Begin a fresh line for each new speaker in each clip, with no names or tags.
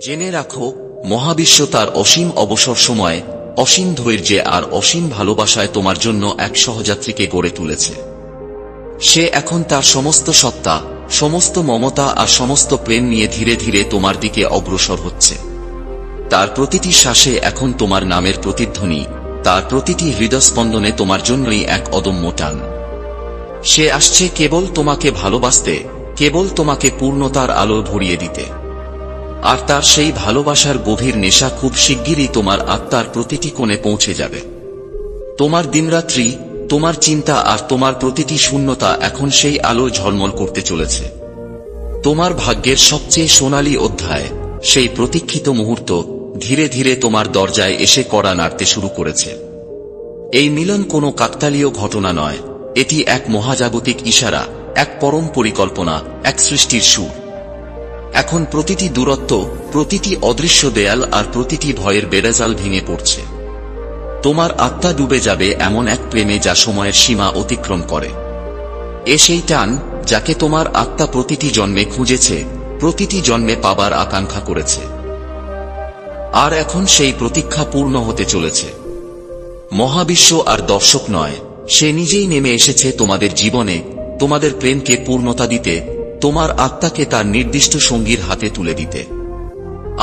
জেনে রাখো, মহাবিশ্ব তার অসীম অবসর সময়ে অসীম ধৈর্যে আর অসীম ভালোবাসায় তোমার জন্য এক সহযাত্রীকে গড়ে তুলেছে। সে এখন তার সমস্ত সত্তা, সমস্ত মমতা আর সমস্ত প্রেম নিয়ে ধীরে ধীরে তোমার দিকে অগ্রসর হচ্ছে। তার প্রতিটি শ্বাসে এখন তোমার নামের প্রতিধ্বনি, তার প্রতিটি হৃদস্পন্দনে তোমার জন্যই এক অদম্য টান। সে আসছে কেবল তোমাকে ভালোবাসতে, কেবল তোমাকে পূর্ণতার আলো ভরিয়ে দিতে। আর তার সেই ভালোবাসার গভীর নেশা খুব শিগগিরই তোমার আত্মার প্রতিটি কোণে পৌঁছে যাবে। তোমার দিনরাত্রি, তোমার চিন্তা আর তোমার প্রতিটি শূন্যতা এখন সেই আলো ঝলমল করতে চলেছে। তোমার ভাগ্যের সবচেয়ে সোনালী অধ্যায়, সেই প্রতীক্ষিত মুহূর্ত ধীরে ধীরে তোমার দরজায় এসে কড়া নাড়তে শুরু করেছে। এই মিলন কোনো কাকতালীয় ঘটনা নয়, এটি এক মহাজাগতিক ইশারা, এক পরম পরিকল্পনা, এক সৃষ্টির সুর। এখন প্রতিটি দূরত্ব, প্রতিটি অদৃশ্য দেয়াল আর প্রতিটি ভয়ের বেড়াজাল ভেঙে পড়ছে। তোমার আত্মা ডুবে যাবে এমন এক প্রেমে যা সময়ের সীমা অতিক্রম করে। এ সেই টান যাকে তোমার আত্মা প্রতিটি জন্মে খুঁজেছে, প্রতিটি জন্মে পাবার আকাঙ্ক্ষা করেছে। আর এখন সেই প্রতীক্ষা পূর্ণ হতে চলেছে। মহাবিশ্ব আর দর্শক নয়, সে নিজেই নেমে এসেছে তোমাদের জীবনে, তোমাদের প্রেমকে পূর্ণতা দিতে তোমার আত্মাকে তার নির্দিষ্ট সঙ্গীর হাতে তুলে দিতে।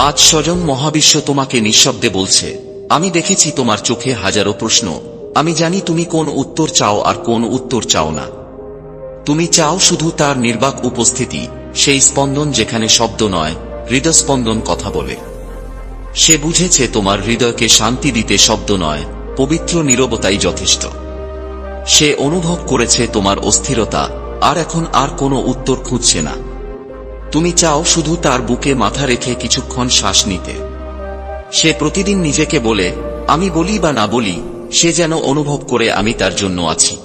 আজ স্বজন মহাবিশ্ব তোমাকে নিঃশব্দে বলছে, আমি দেখেছি তোমার চোখে হাজারো প্রশ্ন, আমি জানি তুমি কোন উত্তর চাও আর কোন উত্তর চাও না। তুমি চাও শুধু তার নির্বাক উপস্থিতি, সেই স্পন্দন যেখানে শব্দ নয়, হৃদস্পন্দন কথা বলে। সে বুঝেছে তোমার হৃদয়কে শান্তি দিতে শব্দ নয়, পবিত্র নীরবতাই যথেষ্ট। সে অনুভব করেছে তোমার অস্থিরতা আর এখন আর কোনো উত্তর খুঁজছে না। তুমি চাও শুধু তার বুকে মাথা রেখে কিছুক্ষণ শ্বাস নিতে। সে প্রতিদিন নিজেকে বলে, আমি বলি বা না বলি, সে যেন অনুভব করে আমি তার জন্য আছি।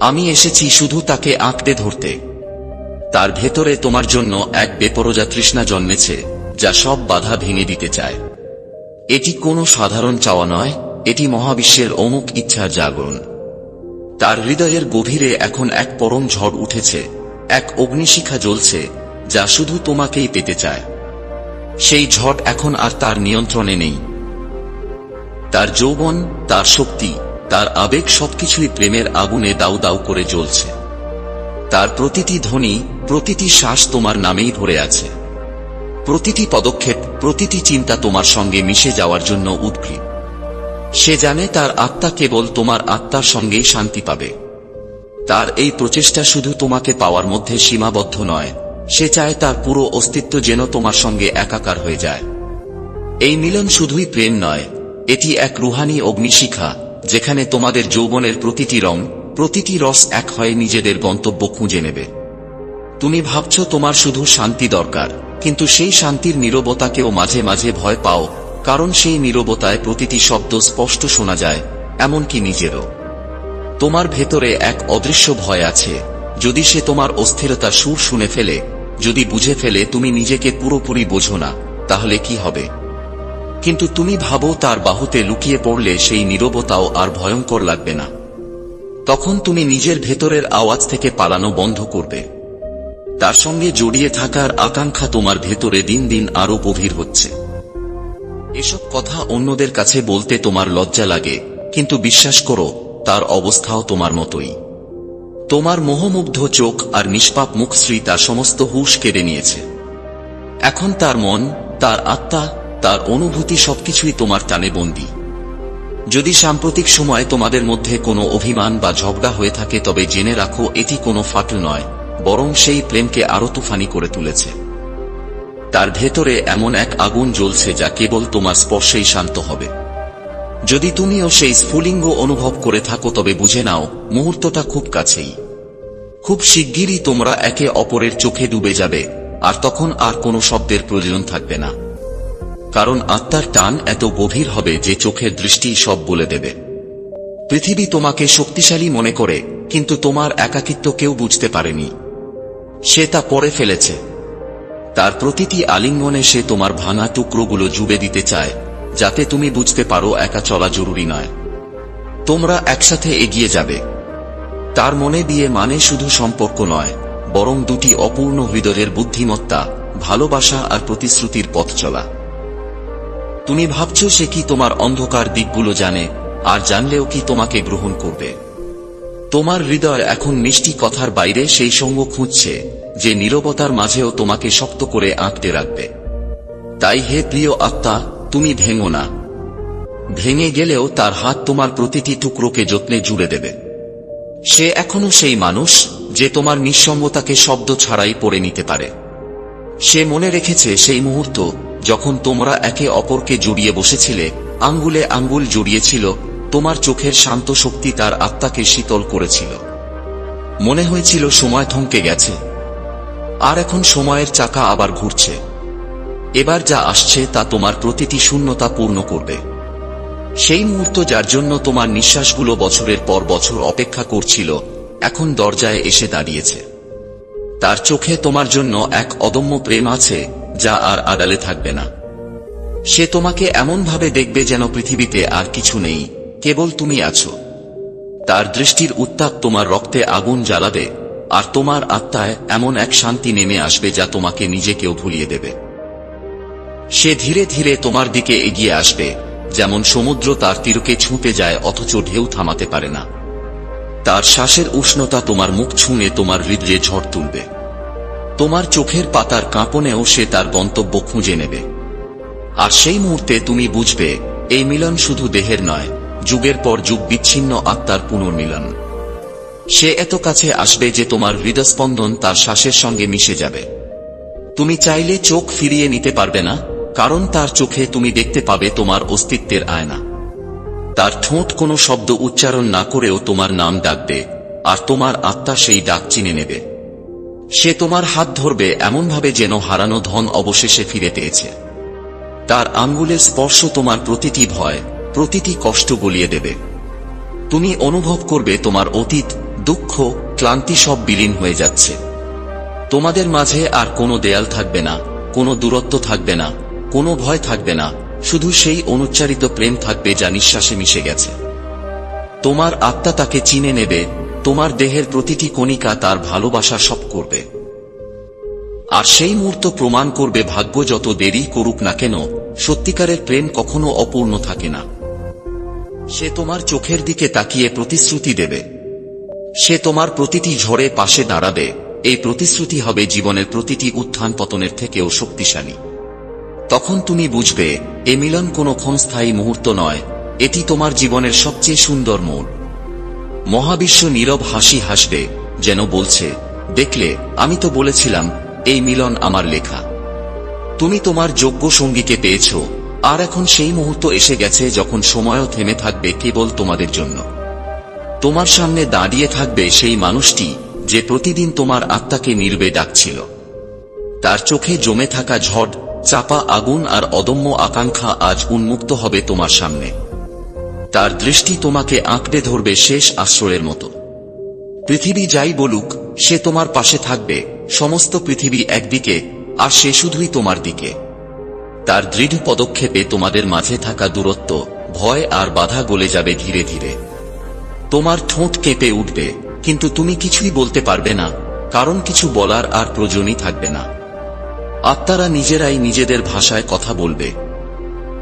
আমি এসেছি শুধু তাকে আঁকড়ে ধরতে। তার ভেতরে তোমার জন্য এক বেপরোজা তৃষ্ণা জন্মেছে, যা সব বাধা ভেঙে দিতে চায়। এটি কোনো সাধারণ চাওয়া নয়, এটি মহাবিশ্বের অমুক ইচ্ছার জাগরণ। তার হৃদয়ের গভীরে এখন এক পরম ঝড় উঠেছে, এক অগ্নিশিখা জ্বলছে, যা শুধু তোমাকেই পেতে চায়। সেই ঝড় এখন আর তার নিয়ন্ত্রণে নেই। তার যৌবন, তার শক্তি, তার আবেগ সবকিছুই প্রেমের আগুনে দাউ দাউ করে জ্বলছে। তার প্রতিটি ধ্বনি, প্রতিটি শ্বাস তোমার নামেই ভরে আছে। প্রতিটি পদক্ষেপ, প্রতিটি চিন্তা তোমার সঙ্গে মিশে যাওয়ার জন্য উদ্ভিদ সে জানে তার আত্মা কেবল তোমার আত্মার সঙ্গেই শান্তি পাবে। তার এই প্রচেষ্টা শুধু তোমাকে পাওয়ার মধ্যে সীমাবদ্ধ নয়, সে চায় তার পুরো অস্তিত্ব যেন তোমার সঙ্গে একাকার হয়ে যায়। এই মিলন শুধুই প্রেম নয়, এটি এক রুহানি অগ্নিশিখা, যেখানে তোমাদের যৌবনের প্রতিটি রং, প্রতিটি রস এক হয়ে নিজেদের গন্তব্য খুঁজে নেবে। তুমি ভাবছ তোমার শুধু শান্তি দরকার, কিন্তু সেই শান্তির নীরবতাকেও মাঝে মাঝে ভয় পাও কারণ সেই নীরবতায় প্রতিটি শব্দ স্পষ্ট শোনা যায়, এমনকি নিজেরও। তোমার ভেতরে এক অদৃশ্য ভয় আছে। যদি সে তোমার অস্থিরতার সুর শুনে ফেলে, যদি বুঝে ফেলে তুমি নিজেকে পুরোপুরি বোঝো না, তাহলে কি হবে? কিন্তু তুমি ভাবো তার বাহুতে লুকিয়ে পড়লে সেই নীরবতাও আর ভয়ঙ্কর লাগবে না। তখন তুমি নিজের ভেতরের আওয়াজ থেকে পালানো বন্ধ করবে। তার সঙ্গে জড়িয়ে থাকার আকাঙ্ক্ষা তোমার ভেতরে দিন দিন আরও গভীর হচ্ছে। এসব কথা অন্যদের কাছে বলতে তোমার লজ্জা লাগে, কিন্তু বিশ্বাস করো, তার অবস্থাও তোমার মতোই। তোমার মোহমুগ্ধ চোখ আর নিষ্পাপ মুখশ্রী তার সমস্ত হুশ কেড়ে নিয়েছে। এখন তার মন, তার আত্মা, তার অনুভূতি সবকিছুই তোমার টানে বন্দী। যদি সাম্প্রতিক সময় তোমাদের মধ্যে কোনো অভিমান বা ঝগড়া হয়ে থাকে, তবে জেনে রাখো, এটি কোনো ফাটল নয়, বরং সেই প্রেমকে আরও তুফানি করে তুলেছে। তার ভেতরে এমন এক আগুন জ্বলছে যা কেবল তোমার স্পর্শেই শান্ত হবে। যদি তুমিও সেই স্ফুলিঙ্গ অনুভব করে থাকো তবে বুঝে নাও, মুহূর্তটা খুব কাছেই। খুব শিগগিরই তোমরা একে অপরের চোখে ডুবে যাবে, আর তখন আর কোনো শব্দের প্রয়োজন থাকবে না। কারণ আত্মার টান এত গভীর হবে যে চোখের দৃষ্টি সব বলে দেবে। পৃথিবী তোমাকে শক্তিশালী মনে করে, কিন্তু তোমার একাকিত্ব কেউ বুঝতে পারেনি। সে তা পরে ফেলেছে। তার প্রতিটি আলিঙ্গনে সে তোমার ভাঙা টুকরোগুলো জুড়ে দিতে চায়, যাতে তুমি বুঝতে পারো একা চলা জরুরি নয়। তোমরা একসাথে এগিয়ে যাবে। তার মনে বিয়ে মানে শুধু সম্পর্ক নয়, বরং দুটি অপূর্ণ হৃদয়ের বুদ্ধিমত্তা, ভালোবাসা আর প্রতিশ্রুতির পথ চলা। তুমি ভাবছ সে কি তোমার অন্ধকার দিকগুলো জানে, আর জানলেও কি তোমাকে গ্রহণ করবে। তোমার হৃদয় এখন মিষ্টি কথার বাইরে সেই সঙ্গ খুঁজছে। যে নীরবতার মাঝেও তোমাকে শক্ত করে আঁকতে রাখবে। তাই হে প্রিয় আত্মা, তুমি ভেঙো না। ভেঙে গেলেও তার হাত তোমার প্রতিটি টুকরোকে যত্নে জুড়ে দেবে। সে এখনও সেই মানুষ যে তোমার নিঃসঙ্গতাকে শব্দ ছাড়াই পড়ে নিতে পারে। সে মনে রেখেছে সেই মুহূর্ত যখন তোমরা একে অপরকে জড়িয়ে বসেছিলে, আঙ্গুলে আঙ্গুল জড়িয়েছিল, তোমার চোখের শান্ত শক্তি তার আত্মাকে শীতল করেছিল। মনে হয়েছিল সময় থমকে গেছে। আর এখন সময়ের চাকা আবার ঘুরছে। এবার যা আসছে তা তোমার প্রতিটি শূন্যতা পূর্ণ করবে। সেই মুহূর্ত যার জন্য তোমার নিঃশ্বাসগুলো বছরের পর বছর অপেক্ষা করছিল, এখন দরজায় এসে দাঁড়িয়েছে। তার চোখে তোমার জন্য এক অদম্য প্রেম আছে, যা আর আড়ালে থাকবে না। সে তোমাকে এমনভাবে দেখবে যেন পৃথিবীতে আর কিছু নেই, কেবল তুমি আছো। তার দৃষ্টির উত্তাপ তোমার রক্তে আগুন জ্বালাবে আর তোমার আত্মায় এমন এক শান্তি নেমে আসবে যা তোমাকে নিজেকেও ভুলিয়ে দেবে। সে ধীরে ধীরে তোমার দিকে এগিয়ে আসবে, যেমন সমুদ্র তার তীরকে ছুঁতে যায় অথচ ঢেউ থামাতে পারে না। তার শ্বাসের উষ্ণতা তোমার মুখ ছুঁয়ে তোমার হৃদয়ে ঝড় তুলবে। তোমার চোখের পাতার কাঁপনেও সে তার গন্তব্য খুঁজে নেবে। আর সেই মুহূর্তে তুমি বুঝবে, এই মিলন শুধু দেহের নয়, যুগের পর যুগ বিচ্ছিন্ন আত্মার পুনর্মিলন। সে এত কাছে আসবে যে তোমার হৃদস্পন্দন তার শ্বাসের সঙ্গে মিশে যাবে। তুমি চাইলে চোখ ফিরিয়ে নিতে পারবে না, কারণ তার চোখে তুমি দেখতে পাবে তোমার অস্তিত্বের আয়না। তার ঠোঁট কোনো শব্দ উচ্চারণ না করেও তোমার নাম ডাকবে, আর তোমার আত্মা সেই ডাক চিনে নেবে। সে তোমার হাত ধরবে এমনভাবে যেন হারানো ধন অবশেষে ফিরে পেয়েছে। তার আঙ্গুলের স্পর্শ তোমার প্রতিটি ভয়, প্রতিটি কষ্ট গলিয়ে দেবে। তুমি অনুভব করবে তোমার অতীত দুঃখ, ক্লান্তি সব বিলীন হয়ে যাচ্ছে। তোমাদের মাঝে আর কোনো দেয়াল থাকবে না, কোনো দূরত্ব থাকবে না, কোনো ভয় থাকবে না, শুধু সেই অনুচ্চারিত প্রেম থাকবে যা নিঃশ্বাসে মিশে গেছে। তোমার আত্মা তাকে চিনে নেবে, তোমার দেহের প্রতিটি কণিকা তার ভালোবাসা সব করবে। আর সেই মুহূর্ত প্রমাণ করবে ভাগ্য যত দেরি করুক না কেন, সত্যিকারের প্রেম কখনো অপূর্ণ থাকে না। সে তোমার চোখের দিকে তাকিয়ে প্রতিশ্রুতি দেবে। সে তোমার প্রতিটি ঝড়ে পাশে দাঁড়াবে। এই প্রতিশ্রুতি হবে জীবনের প্রতিটি উত্থান পতনের থেকেও শক্তিশালী। তখন তুমি বুঝবে, এ মিলন কোনো ক্ষণস্থায়ী মুহূর্ত নয়, এটি তোমার জীবনের সবচেয়ে সুন্দর মোড়। মহাবিশ্ব নীরব হাসি হাসবে, যেন বলছে, দেখলে, আমি তো বলেছিলাম, এই মিলন আমার লেখা। তুমি তোমার যোগ্য সঙ্গীকে পেয়েছ, আর এখন সেই মুহূর্ত এসে গেছে যখন সময়ও থেমে থাকবে কেবল তোমাদের জন্য। তোমার সামনে দাঁড়িয়ে থাকবে সেই মানুষটি যে প্রতিদিন তোমার আত্মাকে নির্বে ডাকছিল। তার চোখে জমে থাকা ঝড়, চাপা আগুন আর অদম্য আকাঙ্ক্ষা আজ উন্মুক্ত হবে তোমার সামনে। তার দৃষ্টি তোমাকে আঁকড়ে ধরবে শেষ আশ্রয়ের মতো। পৃথিবী যাই বলুক, সে তোমার পাশে থাকবে, সমস্ত পৃথিবী একদিকে, আর সে শুধুই তোমার দিকে। তার দৃঢ় পদক্ষেপে তোমাদের মাঝে থাকা দূরত্ব, ভয় আর বাধা গলে যাবে ধীরে ধীরে। তোমার ঠোঁট কেঁপে উঠবে, কিন্তু তুমি কিছুই বলতে পারবে না, কারণ কিছু বলার আর প্রয়োজনই থাকবে না। আত্মারা নিজেরাই নিজেদের ভাষায় কথা বলবে।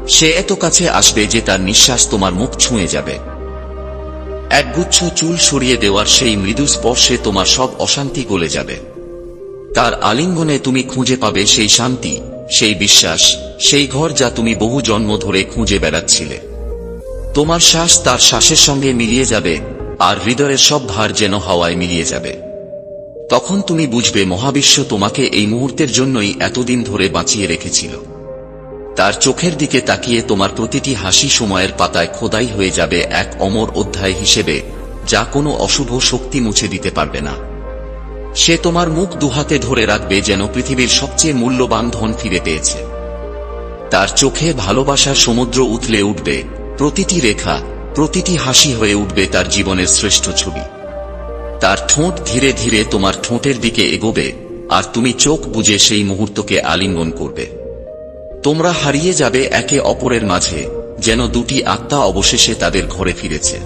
সে এত কাছে আসবে যে তার নিঃশ্বাস তোমার মুখ ছুঁয়ে যাবে। একগুচ্ছ চুল সরিয়ে দেওয়ার সেই মৃদু স্পর্শে তোমার সব অশান্তি গলে যাবে। তার আলিঙ্গনে তুমি খুঁজে পাবে সেই শান্তি, সেই বিশ্বাস, সেই ঘর যা তুমি বহু জন্ম ধরে খুঁজে বেড়াচ্ছিলে। তোমার শ্বাস তার শ্বাসের সঙ্গে মিলিয়ে যাবে, আর হৃদয়ের সব ভার যেন হাওয়ায় মিলিয়ে যাবে। তখন তুমি বুঝবে মহাবিশ্ব তোমাকে এই মুহূর্তের জন্যই এতদিন ধরে বাঁচিয়ে রেখেছিল। তার চোখের দিকে তাকিয়ে তোমার প্রতিটি হাসি সময়ের পাতায় খোদাই হয়ে যাবে এক অমর অধ্যায় হিসেবে, যা কোনো অশুভ শক্তি মুছে দিতে পারবে না। সে তোমার মুখ দুহাতে ধরে রাখবে যেন পৃথিবীর সবচেয়ে মূল্যবান ধন ফিরে পেয়েছে। তার চোখে ভালোবাসার সমুদ্র উথলে উঠবে প্রতিটি রেখা, প্রতিটি হাসি হয়ে উঠবে তার জীবনের শ্রেষ্ঠ ছবি। তার ঠোঁট ধীরে ধীরে তোমার ঠোঁটের দিকে এগোবে, আর তুমি চোখ বুঝে সেই মুহূর্তকে আলিঙ্গন করবে। তোমরা হারিয়ে যাবে একে অপরের মাঝে, যেন দুটি আত্মা অবশেষে তাদের ঘরে ফিরেছে।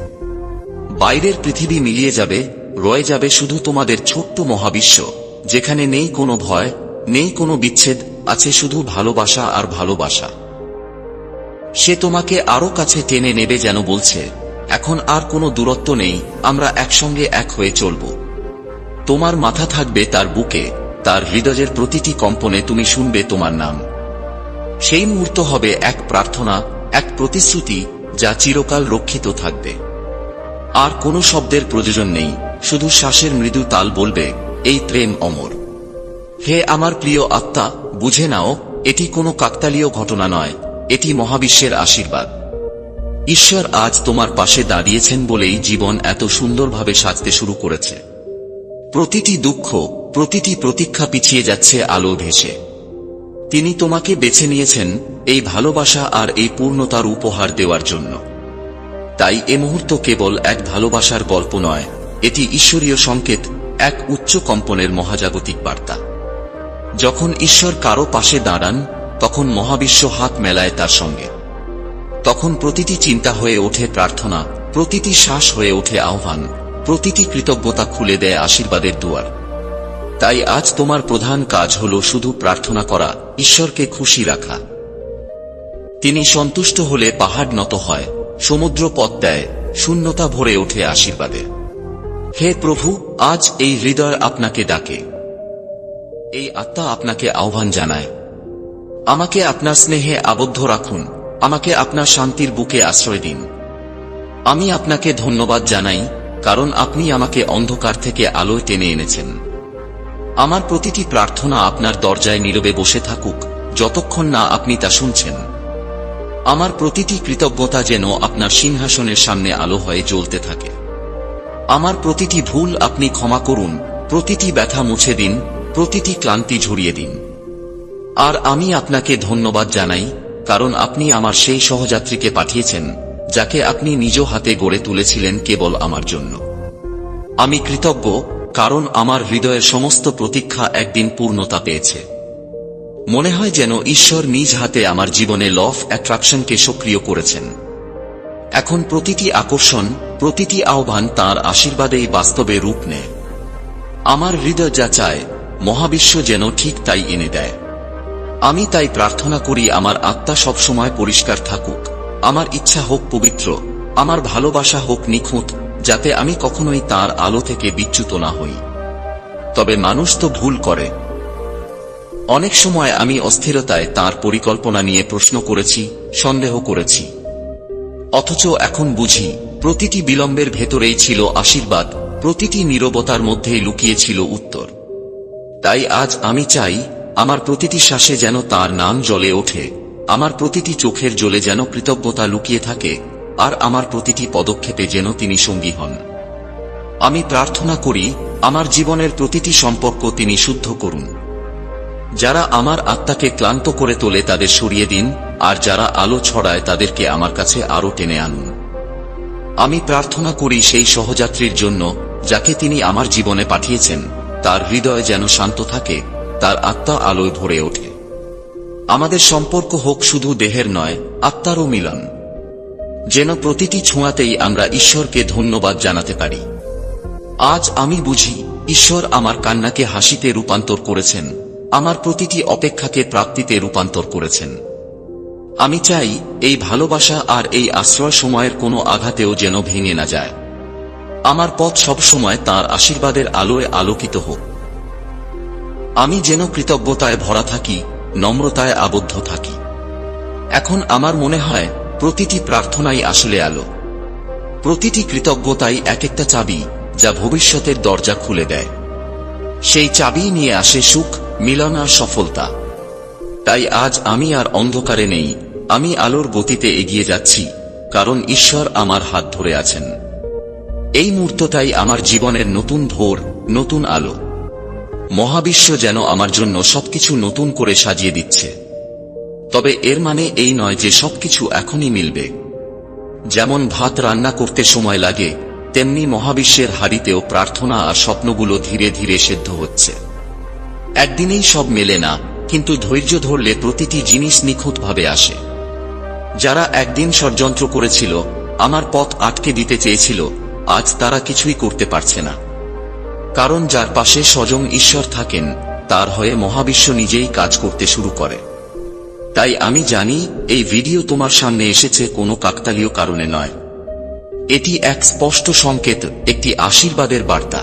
বাইরের পৃথিবী মিলিয়ে যাবে, রয়ে যাবে শুধু তোমাদের ছোট্ট মহাবিশ্ব, যেখানে নেই কোনো ভয়, নেই কোনো বিচ্ছেদ, আছে শুধু ভালোবাসা আর ভালোবাসা। সে তোমাকে আরও কাছে টেনে নেবে যেন বলছে, এখন আর কোনো দূরত্ব নেই, আমরা একসঙ্গে এক হয়ে চলব। তোমার মাথা থাকবে তার বুকে, তার হৃদয়ের প্রতিটি কম্পনে তুমি শুনবে তোমার নাম। সেই মুহূর্ত হবে এক প্রার্থনা, এক প্রতিশ্রুতি, যা চিরকাল রক্ষিত থাকবে। আর কোনো শব্দের প্রয়োজন নেই, শুধু শ্বাসের মৃদু তাল বলবে, এই প্রেম অমর। হে আমার প্রিয় আত্মা, বুঝে নাও, এটি কোনো কাকতালীয় ঘটনা নয় এটি মহাবিশ্বের আশীর্বাদ। ঈশ্বর আজ তোমার পাশে দাঁড়িয়েছেন বলেই জীবন এত সুন্দরভাবে সাজতে শুরু করেছে। প্রতিটি দুঃখ, প্রতিটি প্রতীক্ষা পিছিয়ে যাচ্ছে আলো ভেসে। তিনি তোমাকে বেছে নিয়েছেন এই ভালোবাসা আর এই পূর্ণতার উপহার দেওয়ার জন্য। তাই এ মুহূর্ত কেবল এক ভালোবাসার গল্প নয়, এটি ঈশ্বরীয় সংকেত, এক উচ্চ কম্পনের মহাজাগতিক বার্তা। যখন ঈশ্বর কারও পাশে দাঁড়ান তখন মহাবিশ্ব হাত মেলায় তার সঙ্গে। তখন প্রতিটি চিন্তা হয়ে ওঠে প্রার্থনা, প্রতিটি শ্বাস হয়ে ওঠে আহ্বান, প্রতিটি কৃতজ্ঞতা খুলে দেয় আশীর্বাদের দুয়ার। তাই আজ তোমার প্রধান কাজ হল শুধু প্রার্থনা করা, ঈশ্বরকে খুশি রাখা। তিনি সন্তুষ্ট হলে পাহাড় নত হয়, সমুদ্র পথ দেয়, শূন্যতা ভরে ওঠে আশীর্বাদে। হে প্রভু, আজ এই হৃদয় আপনাকে ডাকে। এই আত্মা আপনাকে আহ্বান জানায় আমাকে আপনার স্নেহে আবদ্ধ রাখুন। আমাকে আপনার শান্তির বুকে আশ্রয় দিন। আমি আপনাকে ধন্যবাদ জানাই, কারণ আপনি আমাকে অন্ধকার থেকে আলোয় টেনে এনেছেন। আমার প্রতিটি প্রার্থনা আপনার দরজায় নীরবে বসে থাকুক, যতক্ষণ না আপনি তা শুনছেন। আমার প্রতিটি কৃতজ্ঞতা যেন আপনার সিংহাসনের সামনে আলো হয়ে জ্বলতে থাকে। আমার প্রতিটি ভুল আপনি ক্ষমা করুন, প্রতিটি ব্যথা মুছে দিন, প্রতিটি ক্লান্তি ঝরিয়ে দিন। আর আমি আপনাকে ধন্যবাদ জানাই, কারণ আপনি আমার সেই সহযাত্রীকে পাঠিয়েছেন, যাকে আপনি নিজ হাতে গড়ে তুলেছিলেন কেবল আমার জন্য। আমি কৃতজ্ঞ, কারণ আমার হৃদয়ের সমস্ত প্রতীক্ষা একদিন পূর্ণতা পেয়েছে। মনে হয় যেন ঈশ্বর নিজ হাতে আমার জীবনে ল অফ অ্যাট্রাকশনকে সক্রিয় করেছেন। এখন প্রতিটি আকর্ষণ, প্রতিটি আহ্বান তার আশীর্বাদেই বাস্তবে রূপ নেয়। আমার হৃদয় যা চায়, মহাবিশ্ব যেন ঠিক তাই এনে দেয়। আমি তাই প্রার্থনা করি আমার আত্মা সবসময় পরিষ্কার থাকুক। আমার ইচ্ছা হোক পবিত্র, আমার ভালোবাসা হোক নিখুঁত, যাতে আমি কখনোই তার আলো থেকে বিচ্যুত না হই। তবে মানুষ তো ভুল করে। অনেক সময় আমি অস্থিরতায় তার পরিকল্পনা নিয়ে প্রশ্ন করেছি, সন্দেহ করেছি। অথচ এখন বুঝি, প্রতিটি বিলম্বের ভেতরেই ছিল আশীর্বাদ, প্রতিটি নীরবতার মধ্যেই লুকিয়েছিল উত্তর। তাই আজ আমি চাই আমার প্রতিটি শ্বাসে যেন তার নাম জ্বলে ওঠে, আমার প্রতিটি চোখের জলে যেন কৃতজ্ঞতা লুকিয়ে থাকে, আর আমার প্রতিটি পদক্ষেপে যেন তিনি সঙ্গী হন। আমি প্রার্থনা করি, আমার জীবনের প্রতিটি সম্পর্ক তিনি শুদ্ধ করুন। যারা আমার আত্মাকে ক্লান্ত করে তোলে তাদের সরিয়ে দিন, আর যারা আলো ছড়ায় তাদেরকে আমার কাছে আরও টেনে আনুন। আমি প্রার্থনা করি সেই সহযাত্রীর জন্য, যাকে তিনি আমার জীবনে পাঠিয়েছেন, তার হৃদয় যেন শান্ত থাকে তার আত্মা আলোয় ভরে ওঠে। আমাদের সম্পর্ক হোক শুধু দেহের নয়, আত্মারও মিলন। যেন প্রতিটি ছোঁয়াতেই আমরা ঈশ্বরকে ধন্যবাদ জানাতে পারি। আজ আমি বুঝি, ঈশ্বর আমার কান্নাকে হাসিতে রূপান্তর করেছেন, আমার প্রতিটি অপেক্ষাকে প্রাপ্তিতে রূপান্তর করেছেন। আমি চাই, এই ভালোবাসা আর এই আশ্রয় সময়ের কোনো আঘাতেও যেন ভেঙে না যায়। আমার পথ সবসময় তার আশীর্বাদের আলোয় আলোকিত হোক। আমি যেন কৃতজ্ঞতায় ভরা থাকি, নম্রতায় আবদ্ধ থাকি। এখন আমার মনে হয়, প্রতিটি প্রার্থনাই আসলে আলো। প্রতিটি কৃতজ্ঞতাই এক একটা চাবি, যা ভবিষ্যতের দরজা খুলে দেয়। সেই চাবি নিয়ে আসে সুখ, মিলন আর সফলতা। তাই আজ আমি আর অন্ধকারে নেই, আমি আলোর গতিতে এগিয়ে যাচ্ছি, কারণ ঈশ্বর আমার হাত ধরে আছেন। এই মুহূর্তটাই আমার জীবনের নতুন ভোর, নতুন আলো। মহাবিশ্ব যেন আমার জন্য সবকিছু নতুন করে সাজিয়ে দিচ্ছে। তবে এর মানে এই নয় যে সবকিছু এখনই মিলবে। যেমন ভাত রান্না করতে সময় লাগে, তেমনি মহাবিশ্বের হাড়িতেও প্রার্থনা আর স্বপ্নগুলো ধীরে ধীরে সেদ্ধ হচ্ছে। একদিনেই সব মেলে না, কিন্তু ধৈর্য ধরলে প্রতিটি জিনিস নিখুঁতভাবে আসে। যারা একদিন ষড়যন্ত্র করেছিল, আমার পথ আটকে দিতে চেয়েছিল, আজ তারা কিছুই করতে পারছে না। কারণ যার পাশে স্বজন ঈশ্বর থাকেন, তার হয়ে মহাবিশ্ব নিজেই কাজ করতে শুরু করে। তাই আমি জানি, এই ভিডিও তোমার সামনে এসেছে কোনো কাকতালীয় কারণে নয়। এটি এক স্পষ্ট সংকেত, একটি আশীর্বাদের বার্তা।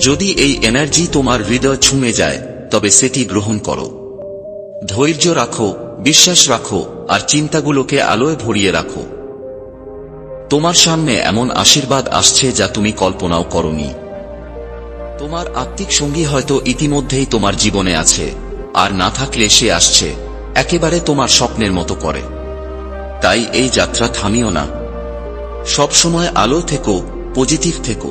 যদি এই এনার্জি তোমার হৃদয় ছুঁয়ে যায়, তবে সেটি গ্রহণ করো। ধৈর্য রাখো, বিশ্বাস রাখো, আর চিন্তাগুলোকে আলোয় ভরিয়ে রাখো। তোমার সামনে এমন আশীর্বাদ আসছে যা তুমি কল্পনাও করনি। তোমার আত্মিক সঙ্গী হয়তো ইতিমধ্যেই তোমার জীবনে আছে, আর না থাকলে সে আসছে, একেবারে তোমার স্বপ্নের মতো করে। তাই এই যাত্রা থামিও না। সবসময় আলো থেকো, পজিটিভ থেকো।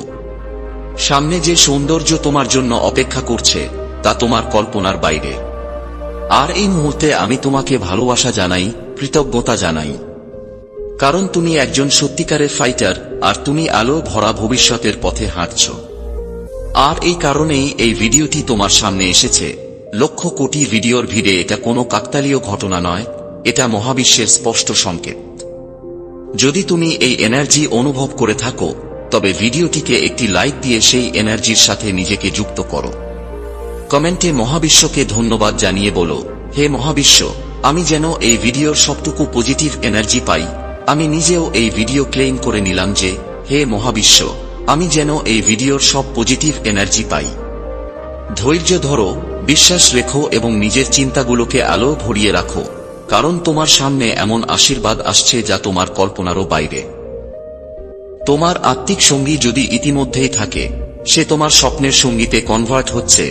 সামনে যে সৌন্দর্য তোমার জন্য অপেক্ষা করছে, তা তোমার কল্পনার বাইরে। আর এই মুহূর্তে আমি তোমাকে ভালোবাসা জানাই, কৃতজ্ঞতা জানাই। কারণ তুমি একজন সত্যিকারের ফাইটার, আর তুমি আলো ভরা ভবিষ্যতের পথে হাঁটছ। আর এই কারণেই এই ভিডিওটি তোমার সামনে এসেছে। লক্ষ কোটি ভিডিওর ভিড়ে এটা কোনো কাকতালীয় ঘটনা নয়, এটা মহাবিশ্বের স্পষ্ট সংকেত। যদি তুমি এই এনার্জি অনুভব করে থাকো, তবে ভিডিওটিকে একটি লাইক দিয়ে সেই এনার্জির সাথে নিজেকে যুক্ত করো। কমেন্টে মহাবিশ্বকে ধন্যবাদ জানিয়ে বলো, হে মহাবিশ্ব, আমি যেন এই ভিডিওর সবটুকু পজিটিভ এনার্জি পাই। আমি নিজেও এই ভিডিও ক্লেম করে নিলাম যে, হে মহাবিশ্ব আমি যেন এই ভিডিওর সব পজিটিভ এনার্জি পাই। ধৈর্য ধরো, বিশ্বাস রেখো এবং নিজের চিন্তাগুলোকে আলো ভরিয়ে রাখো, কারণ তোমার সামনে এমন আশীর্বাদ আসছে যা তোমার কল্পনারও বাইরে। তোমার আত্মিক সঙ্গী যদি ইতিমধ্যেই থাকে, সে তোমার স্বপ্নের সঙ্গীতে কনভার্ট হচ্ছে,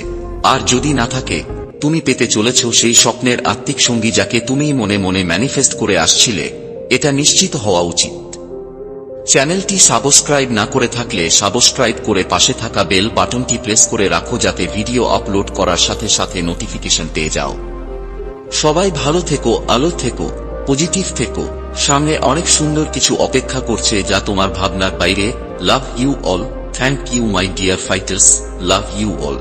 আর যদি না থাকে, তুমি পেতে চলেছ সেই স্বপ্নের আত্মিক সঙ্গী যাকে তুমি মনে মনে ম্যানিফেস্ট করে আসছিলে, এটা নিশ্চিত হওয়া উচিত। চ্যানেলটি সাবস্ক্রাইব না করে থাকলে সাবস্ক্রাইব করে পাশে থাকা বেল বাটনটি প্রেস করে রাখো যাতে ভিডিও আপলোড করার সাথে সাথে নোটিফিকেশন পেয়ে যাও। সবাই ভালো থেকো, আলো থেকো, পজিটিভ থেকো। সামনে অনেক সুন্দর কিছু অপেক্ষা করছে যা তোমার ভাবনার বাইরে। Love you all, thank you my dear fighters, love you all.